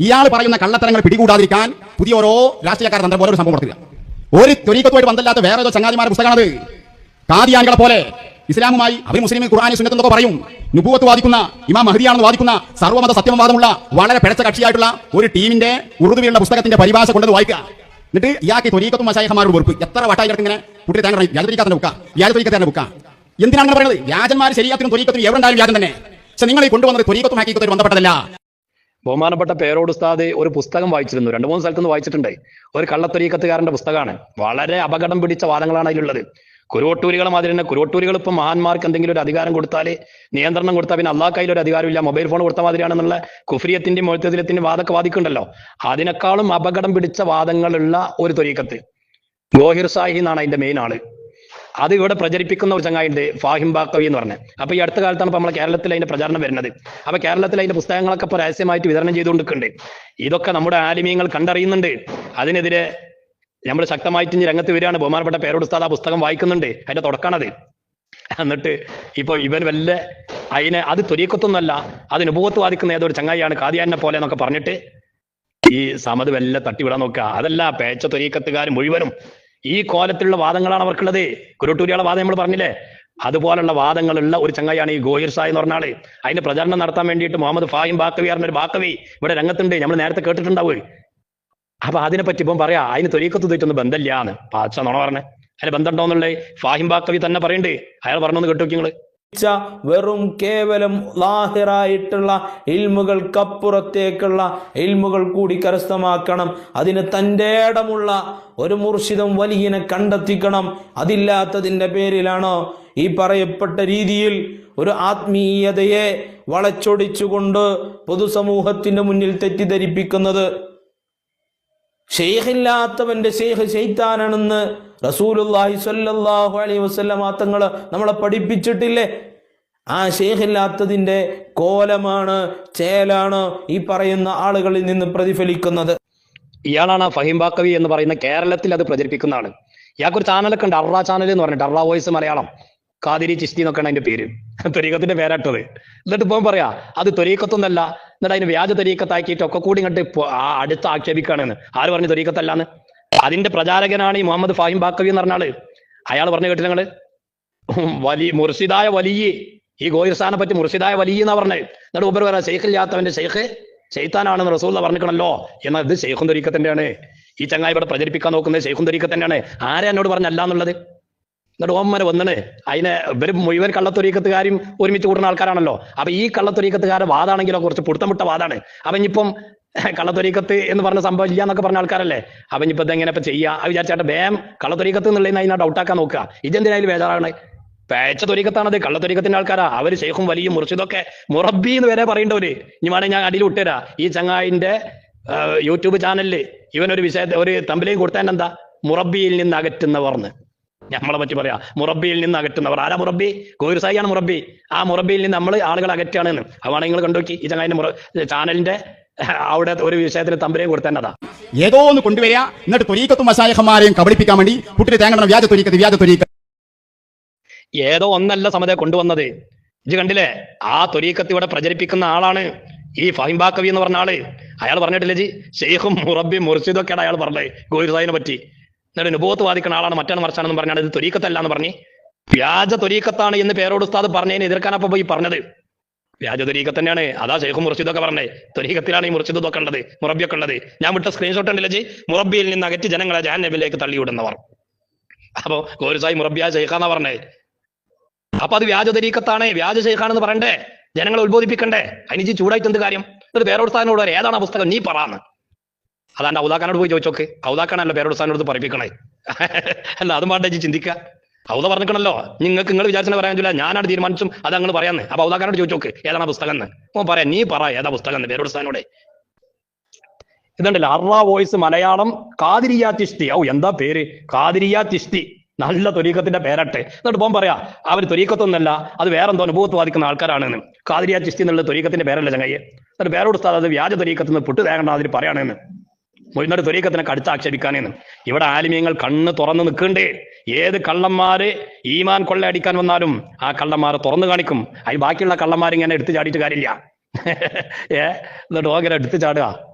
ഇയാൾ പറയുന്ന കള്ളത്തരങ്ങൾ പിടികൂടാതിരിക്കാൻ പുതിയ ഓരോ രാഷ്ട്രീയക്കാർ തന്ത്രം ഒരു സംഭവം നടത്തുക ഒരു ത്വരീക്കത്തുമായിട്ട് ബന്ധമില്ലാത്ത വേറെ ഏതോ ചങ്ങാതിമാരുടെ പുസ്തകമാണത്. കാദിയാനികളെ പോലെ ഇസ്ലാമുമായി അവർ മുസ്ലിം ഖുർആാനി സുന്നത്തെന്നൊക്കെ പറയും. നുപൂവത്ത് വാദിക്കുന്ന ഇമാം മഹദിയാണെന്ന് വാദിക്കുന്ന സർവമത സത്യവാദമുള്ള വളരെ പിഴച്ച കക്ഷിയായിട്ടുള്ള ഒരു ടീമിന്റെ ഉറുദുവിലുള്ള പുസ്തകത്തിന്റെ പരിഭാഷ കൊണ്ടത് വായിക്കുക. എന്നിട്ട് ഇയാൾക്ക് ത്വരീക്കത്തും മശായഹമാരോട് വെറുപ്പ്. എത്ര വട്ടായിട്ട് ഇങ്ങനെ കുട്ടി തേങ്ങ വ്യാജത്തിരിക്കാത്ത ബുക്ക വ്യാജത്തിരിക്കാത്ത ബുക്ക എന്തിനാണ് പറയുന്നത്? വ്യാജന്മാർ ശരീരത്തിനും ത്വരീക്കത്തിനും എവിടെ ഉണ്ടായാലും വ്യാജം തന്നെ. പക്ഷെ നിങ്ങൾ കൊണ്ടുവന്നത് ത്വരീക്കത്തും ആക്കിയിട്ട് ബന്ധപ്പെട്ടതല്ല. ബഹുമാനപ്പെട്ട പേരോട് ഉസ്താദ് ഒരു പുസ്തകം വായിച്ചിരുന്നു. രണ്ട് മൂന്ന് സ്ഥലത്തുനിന്ന് വായിച്ചിട്ടുണ്ട്. ഒരു കള്ളത്തൊരീക്കത്തുകാരന്റെ പുസ്തകമാണ്. വളരെ അപകടം പിടിച്ച വാദങ്ങളാണ് അതിലുള്ളത്. കുരുവട്ടൂരികൾ മാതിരി തന്നെ കുരുവട്ടൂരികൾ ഇപ്പം മഹാന്മാർക്ക് എന്തെങ്കിലും ഒരു അധികാരം കൊടുത്താൽ നിയന്ത്രണം കൊടുത്താൽ പിന്നെ അള്ളാഹ് കയ്യിൽ ഒരു അധികാരമില്ല മൊബൈൽ ഫോൺ കൊടുത്ത മാതിരിയാണെന്നുള്ള കുഫ്രിയത്തിന്റെയും മൊഴത്തതിലത്തിന്റെയും വാദമൊക്കെ വാദിക്കുന്നുണ്ടല്ലോ. അതിനേക്കാളും അപകടം പിടിച്ച വാദങ്ങളുള്ള ഒരു തൊരീക്കത്ത്. ഗോഹിർ സാഹി എന്നാണ് അതിന്റെ മെയിൻ ആൾ. അത് ഇവിടെ പ്രചരിപ്പിക്കുന്ന ഒരു ചങ്ങായിണ്ട് ഫാഹിം ബാക്കവി എന്ന് പറഞ്ഞത് അപ്പൊ ഈ അടുത്ത കാലത്താണ് ഇപ്പൊ നമ്മളെ കേരളത്തിൽ അതിന്റെ പ്രചാരണം വരുന്നത്. അപ്പൊ കേരളത്തിൽ അതിന്റെ പുസ്തകങ്ങളൊക്കെ ഇപ്പൊ രഹസ്യമായിട്ട് വിതരണം ചെയ്തുകൊണ്ടിരിക്കുന്നുണ്ട്. ഇതൊക്കെ നമ്മുടെ ആലിമീങ്ങൾ കണ്ടറിയുന്നുണ്ട്. അതിനെതിരെ നമ്മൾ ശക്തമായിട്ട് ഇനി രംഗത്ത് വരികയാണ്. ബഹുമാനപ്പെട്ട പേരോട് ഉസ്താദ് ആ പുസ്തകം വായിക്കുന്നുണ്ട്. അതിന്റെ തുടക്കമാണത്. എന്നിട്ട് ഇപ്പൊ ഇവൻ വല്ല അതിനെ അത് തൊരീക്കത്തൊന്നുമല്ല അതിന് നുപൂവത്ത് വാദിക്കുന്ന ഏതൊരു ചങ്ങായിയാണ് കാദിയാനെ പോലെ എന്നൊക്കെ പറഞ്ഞിട്ട് ഈ സമത് വല്ല തട്ടിവിടാൻ നോക്കുക. അതല്ല പേച്ച ത്വരീക്കത്തുകാർ മുഴുവനും ഈ കോലത്തിലുള്ള വാദങ്ങളാണ് അവർക്കുള്ളത്. കുരുട്ടൂരിയുടെ വാദം നമ്മൾ പറഞ്ഞില്ലേ? അതുപോലുള്ള വാദങ്ങളുള്ള ഒരു ചങ്ങായിയാണ് ഈ ഗോഹിർ സായ് എന്ന് പറഞ്ഞ അതിന്റെ പ്രചരണം നടത്താൻ വേണ്ടിയിട്ട് മുഹമ്മദ് ഫാഹിം ബാക്കവി പറഞ്ഞ ഒരു ബാക്കവി ഇവിടെ രംഗത്തുണ്ട്. നമ്മൾ നേരത്തെ കേട്ടിട്ടുണ്ടാവും അപ്പൊ അതിനെപ്പറ്റി ഇപ്പം പറയാ അതിന് തൊലീക്കത്ത് തെറ്റൊന്നും ബന്ധമില്ല എന്ന് പാച്ച നോണ പറഞ്ഞേ. അതിന് ബന്ധമുണ്ടോന്നുള്ളത് ഫാഹിം ബാക്കവി തന്നെ പറയുന്നുണ്ട്. അയാൾ പറഞ്ഞൊന്ന് കേട്ടു നിങ്ങൾ. ച്ച വെറും കേവലം ലാഹിറായിട്ടുള്ള ഇൽമുകൾക്കപ്പുറത്തേക്കുള്ള ഇൽമുകൾ കൂടി കരസ്ഥമാക്കണം. അതിന് തന്റെ ഇടമുള്ള ഒരു മുർഷിദം വലിയനെ കണ്ടെത്തിക്കണം. അതില്ലാത്തതിന്റെ പേരിലാണോ? ഈ പറയപ്പെട്ട രീതിയിൽ ഒരു ആത്മീയതയെ വളച്ചൊടിച്ചുകൊണ്ട് പൊതുസമൂഹത്തിന്റെ മുന്നിൽ തെറ്റിദ്ധരിപ്പിക്കുന്നത്. ഷെയ്ഖില്ലാത്തവന്റെ ഷെയ്ഖ് ഷെയ്ത്താനാണെന്ന് റസൂലുല്ലാഹി സ്വല്ലല്ലാഹു അലൈഹി വസല്ലമ തങ്ങൾ നമ്മളെ പഠിപ്പിച്ചിട്ടില്ലേ? ആ ഷെയ്ഖില്ലാത്തതിന്റെ കോലമാണ് ചേലാണ് ഈ പറയുന്ന ആളുകളിൽ നിന്ന് പ്രതിഫലിക്കുന്നത്. ഇയാളാണ് ഫഹിം ബാക്കവി എന്ന് പറയുന്ന കേരളത്തിൽ അത് പ്രചരിപ്പിക്കുന്ന ആൾ ഇയാൾക്ക് ഒരു ചാനലൊക്കെ ഉണ്ട് അറ ചാനൽ എന്ന് പറഞ്ഞിട്ട് അറ വോയിസ് മലയാളം. കാതിരി ചിസ്തി എന്നൊക്കെയാണ് അതിന്റെ പേര്. തൊരീക്കത്തിന്റെ പേരാട്ടത്. എന്നിട്ട് ഇപ്പം പറയാ അത് തൊരീക്കത്തൊന്നല്ല എന്നിട്ട് അതിന് വ്യാജ തൊരീക്കത്താക്കിയിട്ട് ഒക്കെ കൂടി ഇങ്ങോട്ട് അടുത്ത് ആക്ഷേപിക്കുകയാണെന്ന്. ആര് പറഞ്ഞു ത്വരീക്കത്തല്ലാന്ന് അതിന്റെ പ്രചാരകനാണ് ഈ മുഹമ്മദ് ഫാഹിം ബാക്കവി എന്ന് പറഞ്ഞ അയാൾ പറഞ്ഞു കേട്ടില്ല നിങ്ങൾ? വലിയ മുർഷിദായ വലിയ. ഈ ഗോയിർസാനെ പറ്റി മുർഷിദായ വലിയ എന്നാ പറഞ്ഞത് എന്നിട്ട് ഉപരി പറയാം ഷെയ്ഖില്ലാത്തവന്റെ ഷെയ്ഖ് ഷെയ്ത്താനാണെന്ന് റസൂൽ പറഞ്ഞിക്കണല്ലോ. എന്നാൽ ഇത് ഷെയ്ഖും തുരീക്കത്തിന്റെയാണ് ഈ ചങ്ങായി ഇവിടെ പ്രചരിപ്പിക്കാൻ നോക്കുന്നത് ഷെയ്ഖും തൊരീക്കത്തന്നെയാണ് ആരെ എന്നോട് പറഞ്ഞല്ല എന്നുള്ളത്? എന്നിട്ട് ഓമ്മനെ വന്നിന് അതിനെ ഇവർ മുഴുവൻ കള്ളത്തൊരീക്കത്തുകാരും ഒരുമിച്ച് കൂടുന്ന ആൾക്കാരാണല്ലോ. അപ്പൊ ഈ കള്ളത്തൊരീക്കത്തുകാരുടെ വാദാണെങ്കിലോ കുറച്ച് പുടുത്തം വാദാണ്. അപ്പൊ ഇനിയിപ്പം കള്ളത്തൊരീക്കത്ത് എന്ന് പറഞ്ഞ സംഭവം ഇല്ല എന്നൊക്കെ പറഞ്ഞ ആൾക്കാരല്ലേ? അവൻ ഇപ്പൊ ഇതെങ്ങനെ ഇപ്പൊ ചെയ്യാ? അത് വിചാരിച്ചാട്ട് വേം കള്ളത്തൊരീക്കത്ത് എന്നുള്ളതിന് അതിനെ ഡൗട്ടാക്കാൻ നോക്കുക. ഇതെന്തിനായാലും ബേജാറാണ്. പേച്ച തൊരീക്കത്താണത് കള്ളത്തൊരീക്കത്തിന്റെ ആൾക്കാരാ. അവർ ശേഖും വലിയ മുറിച്ചതൊക്കെ മുറബി എന്ന് വരെ പറയേണ്ടവര്. ഇനി വേണേ ഞാൻ അടിയിൽ വിട്ടുതരാ ഈ ചങ്ങായിന്റെ യൂട്യൂബ് ചാനലിൽ ഇവനൊരു വിഷയത്തെ ഒരു തമ്പിലേയും കൊടുത്താൻ എന്താ? മുറബിയിൽ നിന്ന് അകറ്റുന്നവർന്ന് നമ്മളെ പറ്റി പറയാ. മുറബിയിൽ നിന്ന് അകറ്റുന്നവർ. ആരാ മുറബി കോയിർസായിയാണ് മുറബി ആ മുറബിയിൽ നിന്ന് നമ്മൾ ആളുകൾ അകറ്റുകയാണെന്ന് അതാണ് നിങ്ങൾ കണ്ടുനോക്കി ഈ ചങ്ങായിന്റെ ചാനലിന്റെ അവിടെ ഒരു വിഷയത്തിന് തമ്പരയും കൊടുത്താൻ അതാ ഏതോ ഒന്ന് കൊണ്ടുവരിക. എന്നിട്ട് തൊരീക്കത്തും മസായഹന്മാരെയും കബളിപ്പിക്കാൻ വേണ്ടി കുട്ടിയെ തേങ്ങണം വ്യാജ ത്വരീക്കത്ത് വ്യാജ തൊരീക്ക ഏതോ ഒന്നല്ല സമതയെ കൊണ്ടുവന്നത്. ഇത് കണ്ടില്ലേ? ആ തൊരീക്കത്ത് ഇവിടെ പ്രചരിപ്പിക്കുന്ന ആളാണ് ഈ ഫഹിം ബാക്കവി എന്ന് പറഞ്ഞ ആൾ. അയാൾ പറഞ്ഞിട്ടില്ലേ ജി ഷെയ്ഖും മുറബി മുർഷിദും ഒക്കെയാണ് അയാൾ പറഞ്ഞത് ഗോയിർ സാഹിനെ പറ്റി. എന്നിട്ട് അനുഭവത്ത് വാദിക്കുന്ന ആളാണ് മറ്റാണ് മറിച്ചാണെന്ന് പറഞ്ഞാണ് ഇത് തൊരീക്കത്തല്ല എന്ന് പറഞ്ഞു. വ്യാജ തൊരീക്കത്താണ് എന്ന് പേരോട് ഉസ്താദ് പറഞ്ഞതിന് എതിർക്കാനപ്പോ പോയി പറഞ്ഞത്. വ്യാജ ത്വരീക്കത്ത് തന്നെയാണ് അതാ ഷെയ്ഖും മുർഷിദൊക്കെ പറഞ്ഞത് ത്വരീക്കത്തിലാണ് ഈ മുർഷിദ് ഒക്കെ ഉള്ളത് മുറബിയൊക്കെ ഉള്ളത് ഞാൻ വിട്ട സ്ക്രീൻഷോട്ട് ഉണ്ടല്ലേ ജി? മുറബിയിൽ നിന്ന് അകറ്റി ജനങ്ങളെ ജാനബിലേക്ക് തള്ളിവിടുന്നവർ. അപ്പോ ഗോരുസായി മുറബിയ ഷെയ്ഖാന്നാ പറഞ്ഞേ. അപ്പൊ അത് വ്യാജ തരീക്കത്താണ് വ്യാജ ഷെയ്ഖാണെന്ന് പറയണ്ടേ? ജനങ്ങളെ ഉത്ബോധിപ്പിക്കണ്ടേ? അതിന് ജി ചൂടായിട്ട് എന്ത് കാര്യം? എന്നിട്ട് പേരോടുസ്ഥാനോട് വരെ ഏതാണ് പുസ്തകം? നീ പറയാന്ന് അതാണ്ട് ഔദാക്കാനോട് പോയി ചോദിച്ചോക്ക്. ഔദാക്കാനല്ല പേരോടുസ്ഥാനോട് പറയിപ്പിക്കണേ. അല്ല അതും വേണ്ട ചിന്തിക്കുക ഔദ പറഞ്ഞിക്കണല്ലോ നിങ്ങൾക്ക് നിങ്ങൾ വിചാരിച്ചാൽ പറയാൻ ചില ഞാനാണ് തീരുമാനിച്ചും അത് അങ്ങ് പറയാന്ന്. അപ്പൊ ഔദാക്കാനോട് ചോദിച്ചോക്ക് ഏതാണ് ആ പുസ്തകം എന്ന് ഓ പറയാം. നീ പറ ഏതാ പുസ്തകം എന്ന് പേരോടുസ്ഥാനോടെ ഇതുണ്ടല്ലോ അറ വോയിസ് മലയാളം കാതിരിയ തിഷ്ടി. ഔ എന്താ പേര്? കാതിരിയ തിഷ്ടി. നല്ല തൊരീക്കത്തിന്റെ പേരട്ടെ. എന്നിട്ട് പോകാൻ പറയാ അവർ തൊരീക്കത്തൊന്നല്ല അത് വേറെന്തോ അനുഭവത്ത് വാദിക്കുന്ന ആൾക്കാരാണെന്ന്. കാതിരിയ തിഷ്ടി എന്നുള്ള തൊരീക്കത്തിന്റെ പേരല്ല ചങ്ങയ്യെ എന്നിട്ട് പേരോട് ഉസ്താദ് അത് വ്യാജ തൊരീക്കത്ത് നിന്ന് പുട്ട് തേങ്ങണ്ട അതിൽ പറയാണെന്ന്. എന്നിട്ട് തൊരീക്കത്തിനെ കടുത്ത് ആക്ഷേപിക്കാനേന്ന്. ഇവിടെ ആലിമ്യങ്ങൾ കണ്ണ് തുറന്ന് നിൽക്കണ്ടേ. ഏത് കള്ളന്മാര് ഈമാൻ കൊള്ളയടിക്കാൻ വന്നാലും ആ കള്ളന്മാരെ തുറന്നു കാണിക്കും. അതിന് ബാക്കിയുള്ള കള്ളന്മാരിങ്ങനെ എടുത്തു ചാടിയിട്ട് കാര്യമില്ല. ഏ? എന്നിട്ട് ഓങ്ങനെ എടുത്തു ചാടുക.